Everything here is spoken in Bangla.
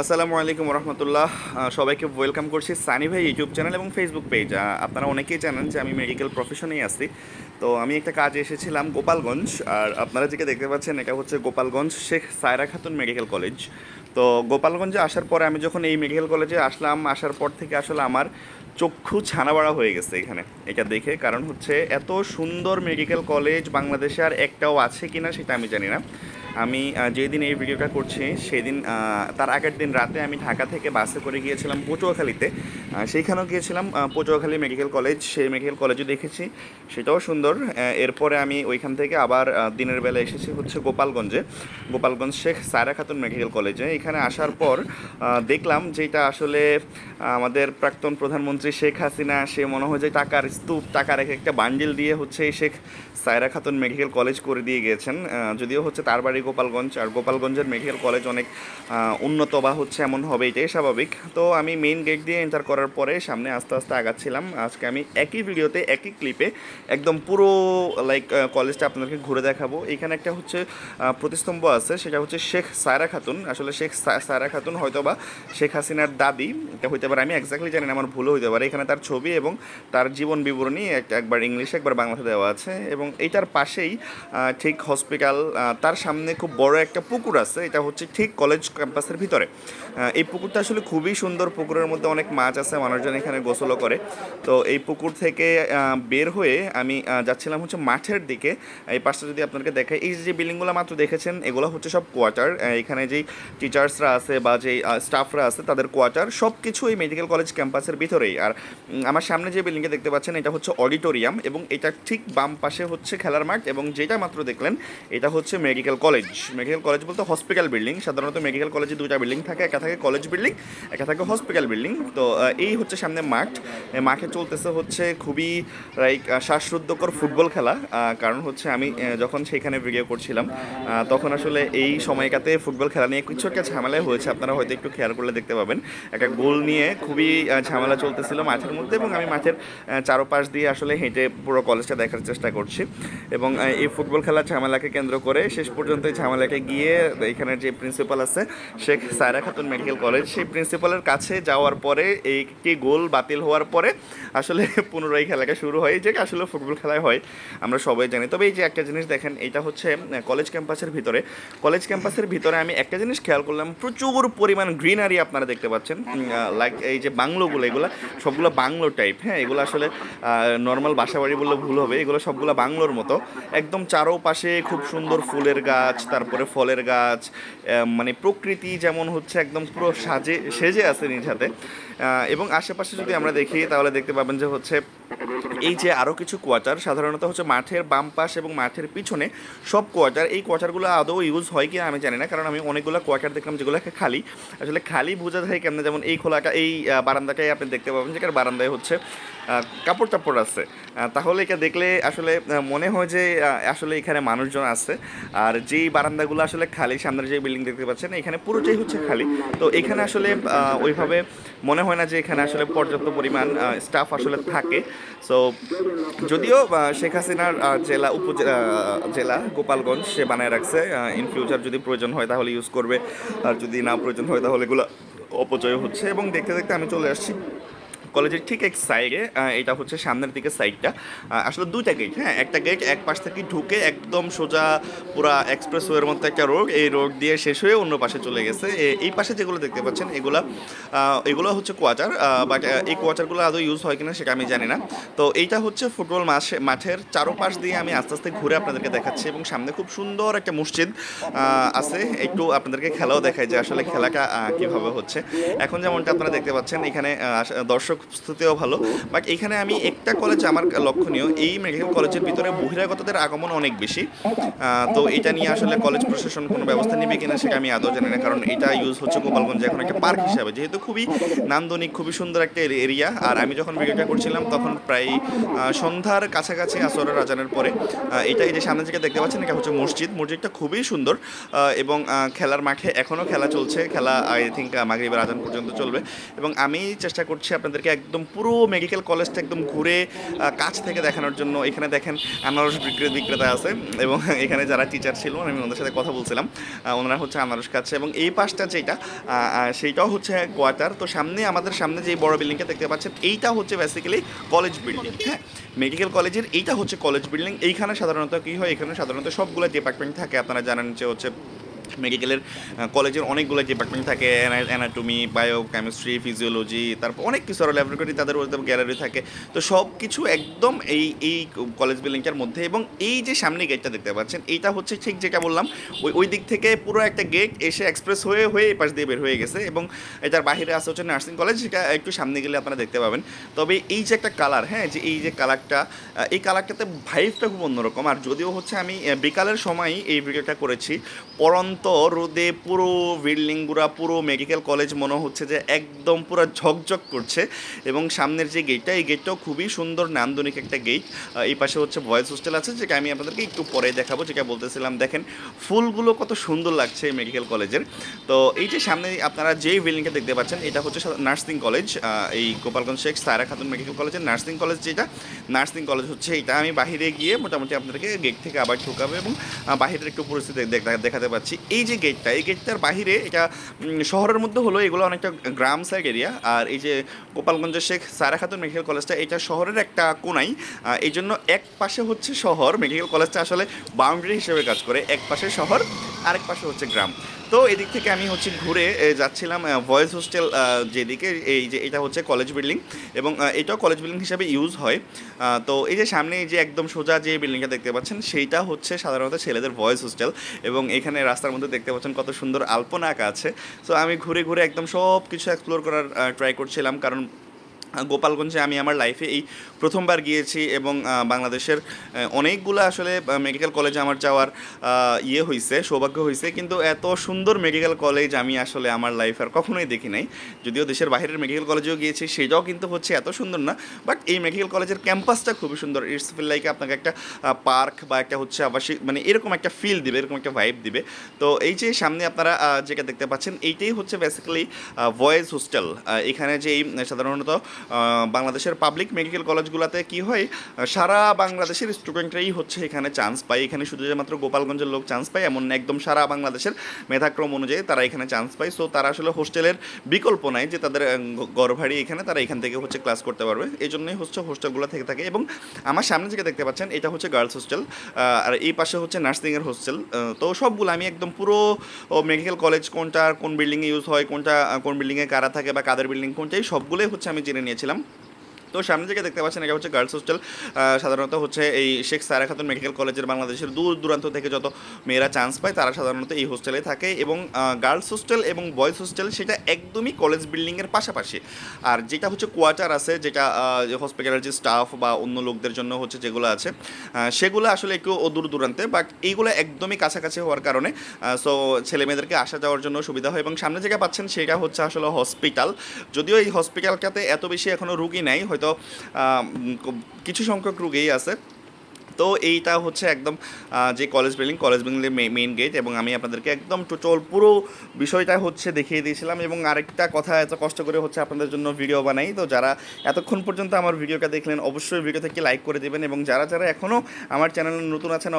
আসসালামু আলাইকুম রহমতুল্লাহ সবাইকে ওয়েলকাম করছি সানি ভাই ইউটিউব চ্যানেল এবং ফেসবুক পেজ। আপনারা অনেকেই জানেন যে আমি মেডিকেল প্রফেশনেই আছি। তো আমি একটা কাজে এসেছিলাম গোপালগঞ্জ, আর আপনারা যেটা দেখতে পাচ্ছেন এটা হচ্ছে গোপালগঞ্জ শেখ সায়রা খাতুন মেডিকেল কলেজ। তো গোপালগঞ্জে আসার পরে আমি যখন এই মেডিকেল কলেজে আসলাম, আসার পর থেকে আসলে আমার চক্ষু ছানাবাড়া হয়ে গেছে এখানে, এটা দেখে। কারণ হচ্ছে এত সুন্দর মেডিকেল কলেজ বাংলাদেশে আর একটাও আছে কিনা সেটা আমি জানি না। আমি যেদিন এই ভিডিওটা করছি সেদিন তার আগের দিন রাতে আমি ঢাকা থেকে বাসে করে গিয়েছিলাম পটুয়াখালীতে। সেইখানেও গিয়েছিলাম আহ, পটুয়াখালী মেডিকেল কলেজ। সেই মেডিকেল কলেজও দেখেছি সেটাও সুন্দর। এরপরে আমি ওইখান থেকে আবার দিনের বেলা এসেছি হচ্ছে গোপালগঞ্জে। গোপালগঞ্জ শেখ সায়রা খাতুন মেডিকেল কলেজে। এখানে আসার পর দেখলাম যেটা আসলে আমাদের প্রাক্তন প্রধানমন্ত্রী শেখ হাসিনা সে মনে হয় যে টাকার স্তূপ টাকার এক একটা বান্ডিল দিয়ে হচ্ছে এই শেখ সায়রা খাতুন মেডিকেল কলেজ করে দিয়ে গিয়েছেন। যদিও হচ্ছে তার বাড়ি গোপালগঞ্জ আর গোপালগঞ্জের মেডিকেল কলেজ অনেক উন্নত বা হচ্ছে এমন হবে, এটাই স্বাভাবিক। তো আমি মেইন গেট দিয়ে এন্টার করার পরে সামনে আস্তে আস্তে আগাচ্ছিলাম। আজকে আমি একই ভিডিওতে, একই ক্লিপে একদম পুরো লাইক কলেজটা আপনাদেরকে ঘুরে দেখাবো। এখানে একটা হচ্ছে প্রতিস্তম্ভ আছে, সেটা হচ্ছে শেখ সায়রা খাতুন। আসলে শেখ সায়রা খাতুন হয়তো বা শেখ হাসিনার দাদি। এটা হইতে পারে, আমি এক্স্যাক্টলি জানি না, আমার ভুলও হইতে পারে। এখানে তার ছবি এবং তার জীবন বিবরণী এক- একবার ইংলিশে একবার বাংলাতে দেওয়া আছে। এবং এইটার পাশেই ঠিক হসপিটাল তার সামনে খুব বড় একটা পুকুর আছে, এটা হচ্ছে ঠিক কলেজ ক্যাম্পাসের ভিতরে। এই পুকুরটা আসলে খুবই সুন্দর, পুকুরের মধ্যে অনেক মাছ আছে, মানুষজন এখানে গোসলও করে। তো এই পুকুর থেকে বের হয়ে আমি যাচ্ছিলাম হচ্ছে মাঠের দিকে। এই পাশটা যদি আপনাদেরকে দেখাই, এই যে বিল্ডিংগুলো মাত্র দেখেছেন, এগুলো হচ্ছে সব কোয়ার্টার। এখানে যেই টিচার্সরা আছে বা যেই স্টাফরা আছে, তাদের কোয়ার্টার সব কিছু এই মেডিকেল কলেজ ক্যাম্পাসের ভিতরেই। আর আমার সামনে যে বিল্ডিংটা দেখতে পাচ্ছেন, এটা হচ্ছে অডিটোরিয়াম এবং এটা ঠিক বাম পাশে হচ্ছে খেলার মাঠ এবং যেটা মাত্র দেখলেন, এটা হচ্ছে মেডিকেল কলেজ মেডিকেল কলেজ বলতে হসপিটাল বিল্ডিং সাধারণত মেডিকেল কলেজে দুটা বিল্ডিং থাকে, একা থাকে কলেজ বিল্ডিং একা থাকে হসপিটাল বিল্ডিং তো এই হচ্ছে সামনে মাঠ। মাঠে চলতেছে হচ্ছে খুবই লাইক শ্বাসরুদ্ধকর ফুটবল খেলা। কারণ হচ্ছে আমি যখন সেখানে ভিডিও করছিলাম তখন আসলে এই সময়কাতে ফুটবল খেলা নিয়ে কিছু একটা ঝামেলা হয়েছে। আপনারা হয়তো একটু খেয়াল করলে দেখতে পাবেন। একটা গোল নিয়ে খুবই ঝামেলা চলতেছিল মাঠের মধ্যে এবং আমি মাঠের চারোপাশ দিয়ে আসলে হেঁটে পুরো কলেজটা দেখার চেষ্টা করছি। এবং এই ফুটবল খেলার ঝামেলাকে কেন্দ্র করে শেষ পর্যন্ত এই ঝামেলাকে গিয়ে এখানের যে প্রিন্সিপাল আছে শেখ সায়রা খাতুন মেডিকেল কলেজ, সেই প্রিন্সিপালের কাছে যাওয়ার পরে এই একটি গোল বাতিল হওয়ার পরে আসলে পুনরায় খেলাটা শুরু হয়। যে আসলে ফুটবল খেলায় হয়, আমরা সবাই জানি। তবে এই যে একটা জিনিস দেখেন, এটা হচ্ছে কলেজ ক্যাম্পাসের ভিতরে। কলেজ ক্যাম্পাসের ভিতরে আমি একটা জিনিস খেয়াল করলাম, প্রচুর পরিমাণ গ্রিনারি আপনারা দেখতে পাচ্ছেন। লাইক এই যে বাংলোগুলো, এগুলো সবগুলো বাংলো টাইপ হ্যাঁ? এগুলো আসলে নর্মাল বাসা বাড়ি বললে ভুল হবে। এগুলো সবগুলো বাংলোর মতো। একদম চারোপাশে খুব সুন্দর ফুলের গাছ তারপরে ফলের গাছ মানে প্রকৃতি যেমন হচ্ছে একদম পুরো সাজে, সেজে আছে নিজ হাতে। এবং আশেপাশে যদি আমরা দেখি, তাহলে দেখতে পাবেন যে হচ্ছে এই যে আরও কিছু কোয়ার্টার, সাধারণত হচ্ছে মাঠের বাম পাশ এবং মাঠের পিছনে সব কোয়ার্টার, এই কোয়ার্টারগুলো আদৌ ইউজ হয় কি আমি জানি না, কারণ আমি অনেকগুলো কোয়ার্টার দেখলাম যেগুলো খালি। আসলে খালি বোঝা যায় কেমন, যেমন এই খোলাটা, এই বারান্দাটাই আপনি দেখতে পাবেন যে বারান্দায় হচ্ছে কাপড় টাপড় আছে। তাহলে এটা দেখলে আসলে মনে হয় যে আসলে এখানে মানুষজন আছে, আর যেই বারান্দাগুলো আসলে খালি, সামনের যে বিল্ডিং দেখতে পাচ্ছেন, এখানে পুরোটাই হচ্ছে খালি। তো এখানে আসলে ওইভাবে মনে হয় না যে এখানে আসলে পর্যাপ্ত পরিমাণ স্টাফ আসলে থাকে। সো যদিও শেখ হাসিনার জেলা উপজেলা জেলা গোপালগঞ্জ সে বানায় রাখছে ইন ফিউচার যদি প্রয়োজন হয় তাহলে ইউজ করবে, আর যদি না প্রয়োজন হয় তাহলে এগুলো অপচয় হচ্ছে। এবং দেখতে দেখতে আমি চলে আসছি কলেজের ঠিক এক সাইডে এটা হচ্ছে সামনের দিকে সাইডটা আসলে দুইটা গেট হ্যাঁ? একটা গেট এক পাশ থেকে ঢুকে একদম সোজা পুরা এক্সপ্রেসওয়ের মতো একটা রোড এই রোড দিয়ে শেষ হয়ে অন্য পাশে চলে গেছে। এই পাশে যেগুলো দেখতে পাচ্ছেন, এগুলা এগুলো হচ্ছে কোয়ার্টার বাট এই কোয়ার্টারগুলো আদৌ ইউজ হয় কিনা সেটা আমি জানি না। তো এইটা হচ্ছে ফুটবল মাঠে, মাঠের চারোপাশ দিয়ে আমি আস্তে আস্তে ঘুরে আপনাদেরকে দেখাচ্ছি এবং সামনে খুব সুন্দর একটা মসজিদ আছে। একটু আপনাদেরকে খেলাও দেখায় যে আসলে খেলাটা কীভাবে হচ্ছে। এখন যেমনটা আপনারা দেখতে পাচ্ছেন, এখানে দর্শক স্থিতিও ভালো। বাট এখানে আমি একটা কলেজ আমার লক্ষণীয়, এই মেডিকেল কলেজের ভিতরে বহিরাগতদের আগমন অনেক বেশি। তো এটা নিয়ে আসলে কলেজ প্রশাসন কোনো ব্যবস্থা নেবে কিনা সেটা আমি আদৌ জানি না, কারণ এটা ইউজ হচ্ছে গোপালগঞ্জে এখন একটা পার্ক হিসাবে। যেহেতু খুবই নান্দনিক, খুবই সুন্দর একটা এরিয়া আর আমি যখন ভিডিওটা করছিলাম তখন প্রায় সন্ধ্যার কাছাকাছি আসরের রাজানের পরে এটা এই যে সামনে থেকে দেখতে পাচ্ছেন এটা হচ্ছে মসজিদ। মসজিদটা খুবই সুন্দর এবং খেলার মাঠে এখনও খেলা চলছে। খেলা আই থিঙ্ক মাগরিবের আজান পর্যন্ত চলবে। এবং আমি চেষ্টা করছি আপনাদেরকে একদম পুরো মেডিকেল কলেজটা একদম ঘুরে কাছ থেকে দেখানোর জন্য এখানে দেখেন আনারস বিক্রে বিক্রেতা আছে এবং এখানে যারা টিচার ছিল, আমি ওনাদের সাথে কথা বলছিলাম ওনারা হচ্ছে আনারস কাছে এবং এই পাশটা যেটা সেইটাও হচ্ছে কোয়ার্টার। তো সামনে আমাদের সামনে যে বড় বিল্ডিংটা দেখতে পাচ্ছেন, এইটা হচ্ছে বেসিক্যালি কলেজ বিল্ডিং হ্যাঁ? মেডিকেল কলেজের এইটা হচ্ছে কলেজ বিল্ডিং এইখানে সাধারণত কী হয়? এখানে সাধারণত সবগুলো ডিপার্টমেন্ট থাকে, আপনারা জানেন যে হচ্ছে মেডিকেলের কলেজের অনেকগুলো ডিপার্টমেন্ট থাকে অ্যানাটমি বায়ো কেমিস্ট্রি ফিজিওলজি তারপর অনেক কিছু আরও ল্যাবরেটরি তাদের ওদের গ্যালারি থাকে। তো সব কিছু একদম এই এই কলেজ বিল্ডিংটার মধ্যে এবং এই যে সামনে গেটটা দেখতে পাচ্ছেন, এইটা হচ্ছে ঠিক যেটা বললাম, ওই ওই দিক থেকে পুরো একটা গেট এসে এক্সপ্রেস হয়ে হয়ে এই পাশ দিয়ে বের হয়ে গেছে এবং এটার বাইরে আসা হচ্ছে নার্সিং কলেজ সেটা একটু সামনে গেলে আপনারা দেখতে পাবেন। তবে এই যে একটা কালার হ্যাঁ যে এই যে কালারটা এই কালারটাতে ভাইবটা খুব অন্যরকম। আর যদিও হচ্ছে আমি বিকালের সময় এই ভিডিওটা করেছি, পরন্ত রোদে পুরো বিল্ডিংগুলা পুরো মেডিকেল কলেজ মনে হচ্ছে যে একদম পুরো ঝকঝক করছে এবং সামনের যে গেটটা এই গেটটাও খুবই সুন্দর, নান্দনিক একটা গেট এই পাশে হচ্ছে বয়েজ হোস্টেল আছে, যেটা আমি আপনাদেরকে একটু পরে দেখাবো। যেটা বলতেছিলাম, দেখেন ফুলগুলো কত সুন্দর লাগছে এই মেডিকেল কলেজের। তো এই যে সামনে আপনারা যেই বিল্ডিংটা দেখতে পাচ্ছেন, এটা হচ্ছে নার্সিং কলেজ এই গোপালগঞ্জ শেখ সায়রা খাতুন মেডিকেল কলেজের নার্সিং কলেজ যেটা। নার্সিং কলেজ হচ্ছে এটা। আমি বাহিরে গিয়ে মোটামুটি আপনাদেরকে গেট থেকে আবার ঢোকাবো এবং বাহিরের একটু পরিস্থিতি দেখ- দেখাতে পাচ্ছি। এই যে গেটটা এই গেটটার বাহিরে এটা শহরের মধ্যে হলো এগুলো অনেকটা গ্রাম সাইড এরিয়া। আর এই যে গোপালগঞ্জের শেখ সারা খাতুন মেডিকেল কলেজটা, এটা শহরের একটা কোনাই এই জন্য এক পাশে হচ্ছে শহর, মেডিকেল কলেজটা আসলে বাউন্ডারি হিসেবে কাজ করে, এক পাশে শহর, আরেক পাশে হচ্ছে গ্রাম। তো এদিক থেকে আমি হচ্ছে ঘুরে যাচ্ছিলাম ভয়েস হোস্টেল যেদিকে, এই যে এটা হচ্ছে কলেজ বিল্ডিং এবং এটাও কলেজ বিল্ডিং হিসাবে ইউজ হয়। তো এই যে সামনে যে একদম সোজা যে বিল্ডিংটা দেখতে পাচ্ছেন, সেইটা হচ্ছে সাধারণত ছেলেদের ভয়েস হোস্টেল এবং এখানে রাস্তার মধ্যে দেখতে পাচ্ছেন কত সুন্দর আলপনা আঁকা আছে। সো আমি ঘুরে ঘুরে একদম সব কিছু এক্সপ্লোর করার ট্রাই করছিলাম কারণ গোপালগঞ্জে আমি আমার লাইফে এই প্রথমবার গিয়েছি এবং বাংলাদেশের অনেকগুলো আসলে মেডিকেল কলেজে আমার যাওয়ার ইয়ে হয়েছে সৌভাগ্য হয়েছে কিন্তু এত সুন্দর মেডিকেল কলেজ আমি আসলে আমার লাইফে আর কখনোই দেখি নাই। যদিও দেশের বাইরের মেডিকেল কলেজেও গিয়েছি, সেটাও কিন্তু হচ্ছে এত সুন্দর না। বাট এই মেডিকেল কলেজের ক্যাম্পাসটা খুবই সুন্দর। ইটস ফিল লাইক আপনাকে একটা পার্ক বা একটা হচ্ছে আবাসিক মানে এরকম একটা ফিল দিবে, এরকম একটা ভাইব দিবে। তো এই যে সামনে আপনারা যেটা দেখতে পাচ্ছেন, এইটাই হচ্ছে বেসিক্যালি ভয়েস হোস্টেল এখানে যে সাধারণত বাংলাদেশের পাবলিক মেডিকেল কলেজগুলোতে কি হয় সারা বাংলাদেশের স্টুডেন্টরাই হচ্ছে এখানে চান্স পায়। এখানে শুধু যে মাত্র গোপালগঞ্জের লোক চান্স পায় এমন একদম সারা বাংলাদেশের মেধাক্রম অনুযায়ী তারা এখানে চান্স পায়। সো তারা আসলে হোস্টেলের বিকল্প নাই যে তাদের আহ, গ- ঘর ভাড়ি এখানে তারা এখান থেকে হচ্ছে ক্লাস করতে পারবে। এই জন্যই হচ্ছে হোস্টেলগুলো থেকে থাকে। এবং আমার সামনে যেটা দেখতে পাচ্ছেন এটা হচ্ছে গার্লস হোস্টেল আর এই পাশে হচ্ছে নার্সিংয়ের হোস্টেল তো সবগুলো আমি একদম পুরো মেডিকেল কলেজ কোনটা কোন বিল্ডিংয়ে ইউজ হয় কোনটা কোন বিল্ডিংয়ে কারা থাকে বা কাদের বিল্ডিং কোনটাই সবগুলোই হচ্ছে আমি জেনে নিয়েছিলাম। তো সামনে থেকে দেখতে পাচ্ছেন, এটা হচ্ছে গার্লস হোস্টেল সাধারণত হচ্ছে এই শেখ সারা খাতুন মেডিকেল কলেজের বাংলাদেশের দূর দূরান্ত থেকে যত মেয়েরা চান্স পায়, তারা সাধারণত এই হোস্টেলে থাকে এবং গার্লস হোস্টেল এবং বয়েজ হোস্টেল সেটা একদমই কলেজ বিল্ডিংয়ের পাশাপাশি। আর যেটা হচ্ছে কোয়ার্টার আছে, যেটা হসপিটালের যে স্টাফ বা অন্য লোকদের জন্য হচ্ছে যেগুলো আছে সেগুলো আসলে একটু দূর দূরান্তে বাট এইগুলো একদমই কাছাকাছি হওয়ার কারণে সো ছেলে মেয়েদেরকে আসা যাওয়ার জন্য সুবিধা হয় এবং সামনে যেটা পাচ্ছেন সেটা হচ্ছে আসলে হসপিটাল যদিও এই হসপিটালটাতে এত বেশি এখনও রুগী নাই, হয়তো ক- কিছু সংখ্যক রোগেই আছে। তো এইটা হচ্ছে একদম যে কলেজ বিল্ডিং, কলেজ বিল্ডিংয়ের মেইন গেট এবং আমি আপনাদেরকে একদম টোটাল পুরো বিষয়টা হচ্ছে দেখিয়ে দিয়েছিলাম এবং আরেকটা কথা এত কষ্ট করে হচ্ছে আপনাদের জন্য ভিডিও বানাই। তো যারা এতক্ষণ পর্যন্ত আমার ভিডিওটা দেখলেন, অবশ্যই ভিডিও থেকে লাইক করে দেবেন এবং যারা যারা এখনও আমার চ্যানেল নতুন আছেন